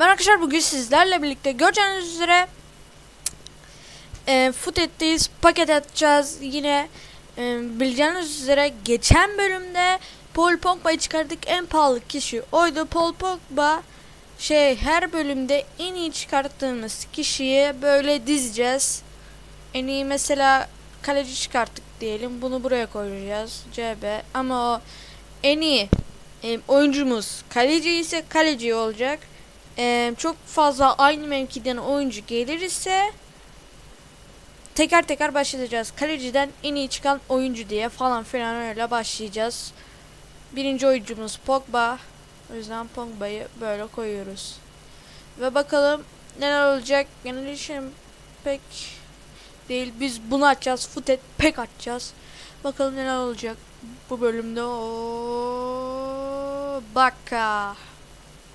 Ben arkadaşlar bugün sizlerle birlikte göreceğiniz üzere e, Footet'teyiz. Paket atacağız. Yine e, bileceğiniz üzere geçen bölümde Paul Pogba'yı çıkardık. En pahalı kişi oydu. Paul Pogba şey her bölümde en iyi çıkarttığımız kişiyi böyle dizeceğiz. En iyi mesela kaleci çıkarttık diyelim. Bunu buraya koyacağız. CB ama o en iyi e, oyuncumuz kaleci ise kaleci olacak. E, çok fazla aynı mevkiden oyuncu gelir ise teker teker başlayacağız. Kaleciden en iyi çıkan oyuncu diye falan filan öyle başlayacağız. Birinci oyuncumuz Pogba. O yüzden Pogba'yı böyle koyuyoruz. Ve bakalım neler olacak. Generation pek değil. Biz bunu açacağız. Footet pek açacağız. Bakalım neler olacak bu bölümde. O Bakka.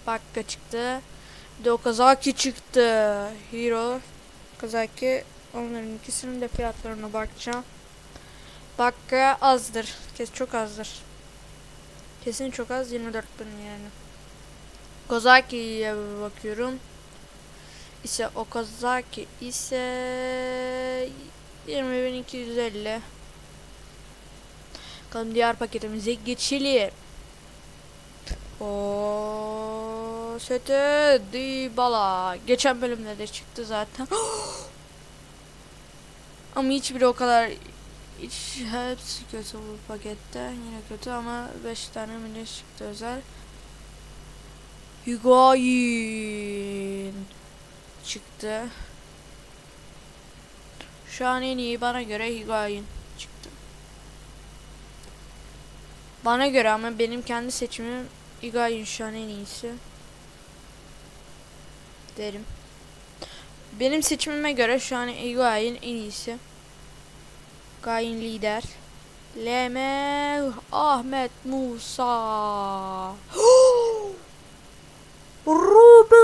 Bakka çıktı. Bir de Okazaki çıktı. Hero. Okazaki. Onların ikisinin de fiyatlarına bakacağım. Bakka azdır. Kes çok azdır. Kesin çok az 24 bin yani. Kozaki'ye bakıyorum. İse Okazaki ise 20.250. Bakalım diğer paketimize geçelim. O sete Dybala. Geçen bölümde de çıktı zaten. ama hiçbiri o kadar hiç hepsi kötü bu pakette. Yine kötü ama 5 tane mini çıktı özel. Higuain çıktı. Şu an en iyi bana göre Higuain çıktı. Bana göre ama benim kendi seçimim Higuain şu an en iyisi. Derim. Benim seçimime göre şu an Higuain en iyisi. Higuain lider. Leme Ahmet Musa. Robin.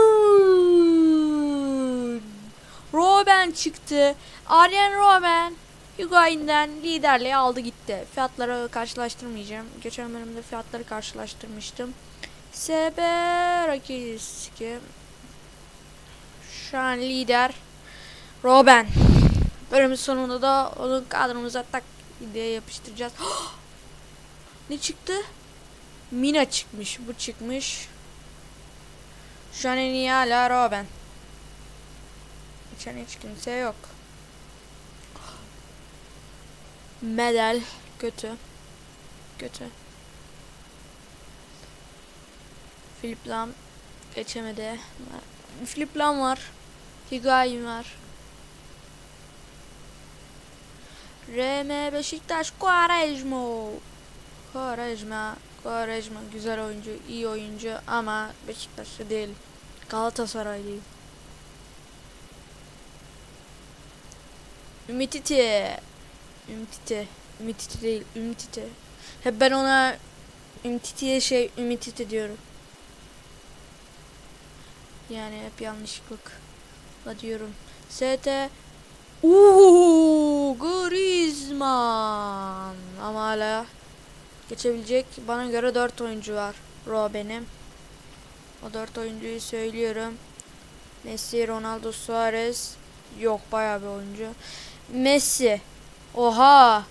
Robin çıktı. Arjen Robin. Higuain'den liderliği aldı gitti. Fiyatları karşılaştırmayacağım. Geçen bölümde fiyatları karşılaştırmıştım. SB Rakiski. Şu an lider. Robin. Bölümün sonunda da onun kadromuza tak diye yapıştıracağız. ne çıktı? Mina çıkmış. Bu çıkmış. Şu an en iyi hala Robin. Geçen hiç kimse yok. Medal kötü. Kötü. Philip Lam geçemedi. Philip Lam var. Higuain var. RM Beşiktaş Quaresma. Quaresma. Quaresma güzel oyuncu, iyi oyuncu ama Beşiktaşlı değil. Galatasaraylıyım. Ümititi. Ümititi. Ümititi değil, Ümititi. Hep ben ona Ümititi'ye şey Ümititi diyorum. Yani hep yanlışlıkla diyorum. ST Uuu Griezmann ama hala geçebilecek bana göre 4 oyuncu var Robben'im. O 4 oyuncuyu söylüyorum. Messi, Ronaldo, Suarez yok bayağı bir oyuncu. Messi. Oha.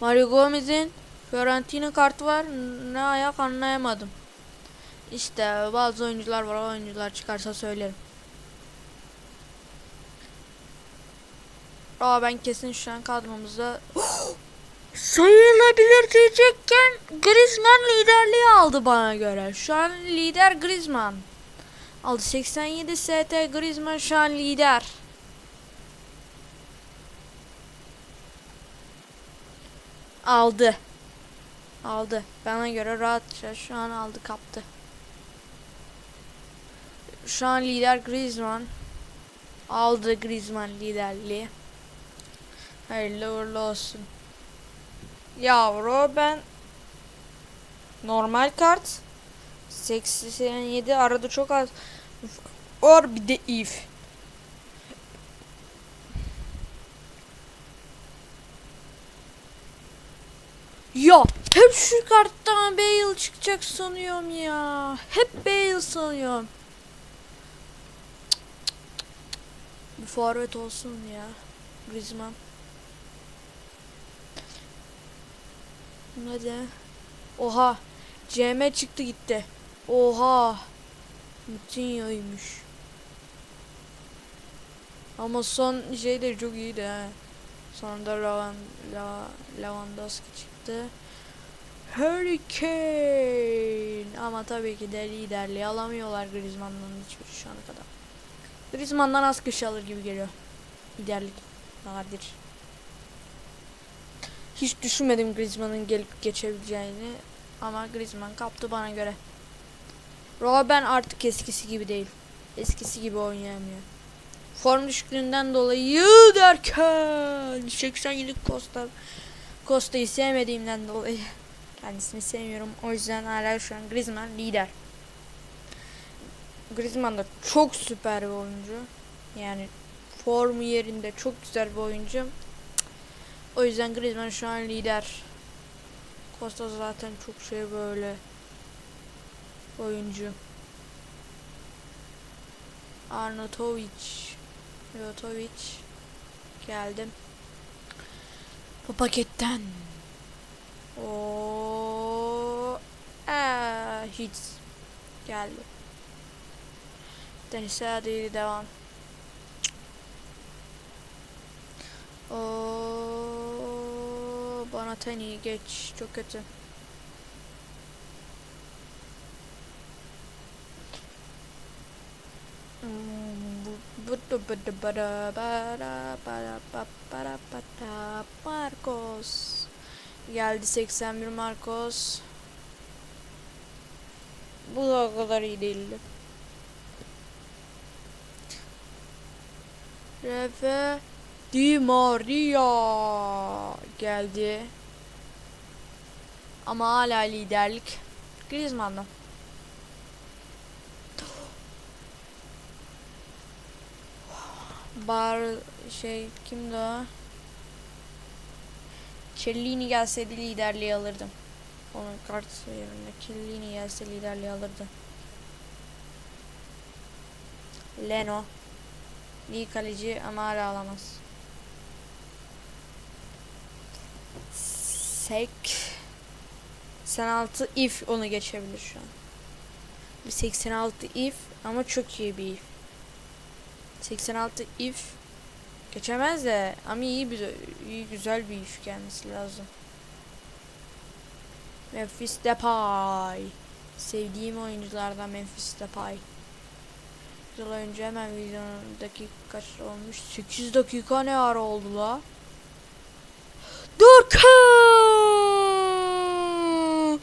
Mario Gomez'in Fiorentina kartı var. Ne ayak anlayamadım. İşte bazı oyuncular var. O oyuncular çıkarsa söylerim. Aa ben kesin şu an kadromuzda sayılabilir diyecekken Griezmann liderliği aldı bana göre. Şu an lider Griezmann. Aldı 87 ST Griezmann şu an lider. Aldı. Aldı. Bana göre rahatça şu an aldı kaptı. Şu an lider Griezmann. Aldı Griezmann liderliği. Hayırlı uğurlu olsun. Yavru ben normal kart 87 arada çok az var bir de if. Ya hep şu karttan Bale çıkacak sanıyorum ya. Hep Bale sanıyorum. Bir forvet olsun ya. Griezmann. Hadi. Oha. CM çıktı gitti. Oha. Moutinho'ymuş. Ama son şey de çok iyiydi ha. Sonunda Lavan, La, Lewandowski çıktı. Harry Kane. Ama tabii ki de liderliği alamıyorlar Griezmann'dan hiçbir şu ana kadar. Griezmann'dan az kış alır gibi geliyor. Liderlik nadir. Hiç düşünmedim Griezmann'ın gelip geçebileceğini. Ama Griezmann kaptı bana göre. Robben artık eskisi gibi değil. Eskisi gibi oynayamıyor. Form düşüklüğünden dolayı derken 87 Costa Costa'yı sevmediğimden dolayı kendisini sevmiyorum. O yüzden hala şu an Griezmann lider. Griezmann da çok süper bir oyuncu. Yani formu yerinde çok güzel bir oyuncu. O yüzden Griezmann şu an lider. Costa zaten çok şey böyle oyuncu. Arnautovic. Jotovic. Geldim. Bu paketten. O Eee, hiç geldi. Deniz'e hadi devam. O bana teni geç çok kötü. Marcos geldi 81 Marcos. Bu da o kadar iyi değildi. Refe Di Maria geldi. Ama hala liderlik Griezmann'da. Bar şey kimdi o? Cellini gelseydi liderliği alırdım. Onun kart yerine Cellini gelse liderliği alırdı. Leno. İyi kaleci ama hala alamaz. Sek. 86 if onu geçebilir şu an. Bir 86 if ama çok iyi bir if. 86 if geçemez de ama iyi bir iyi güzel bir if gelmesi lazım. Memphis Depay. Sevdiğim oyunculardan Memphis Depay. Güzel oyuncu hemen videonun dakika kaç olmuş? 8 dakika ne ara oldu la? Durkan!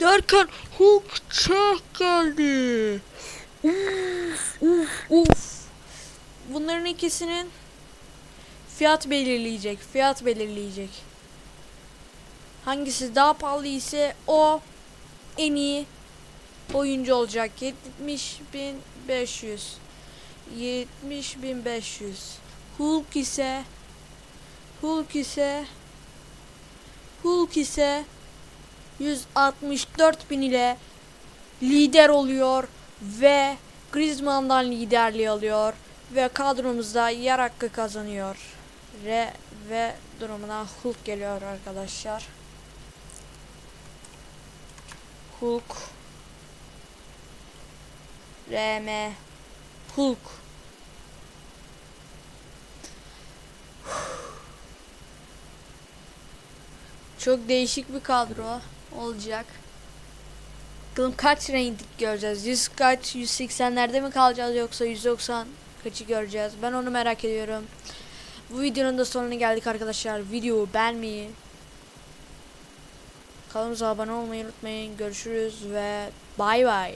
Derken Hulk çek geldi. Uf, uf, uf. Bunların ikisinin fiyat belirleyecek. Fiyat belirleyecek. Hangisi daha pahalı ise o en iyi oyuncu olacak. 70.500 70.500 Hulk ise Hulk ise Hulk ise 164 bin ile lider oluyor ve Griezmann'dan liderliği alıyor ve kadromuzda yer hakkı kazanıyor. Re ve durumuna Hulk geliyor arkadaşlar. Hulk RM Hulk Çok değişik bir kadro olacak. Bakalım kaç renklik göreceğiz? 100 kaç? 180'lerde mi kalacağız yoksa 190 kaçı göreceğiz? Ben onu merak ediyorum. Bu videonun da sonuna geldik arkadaşlar. Videoyu beğenmeyi, kanalımıza abone olmayı unutmayın. Görüşürüz ve bay bay.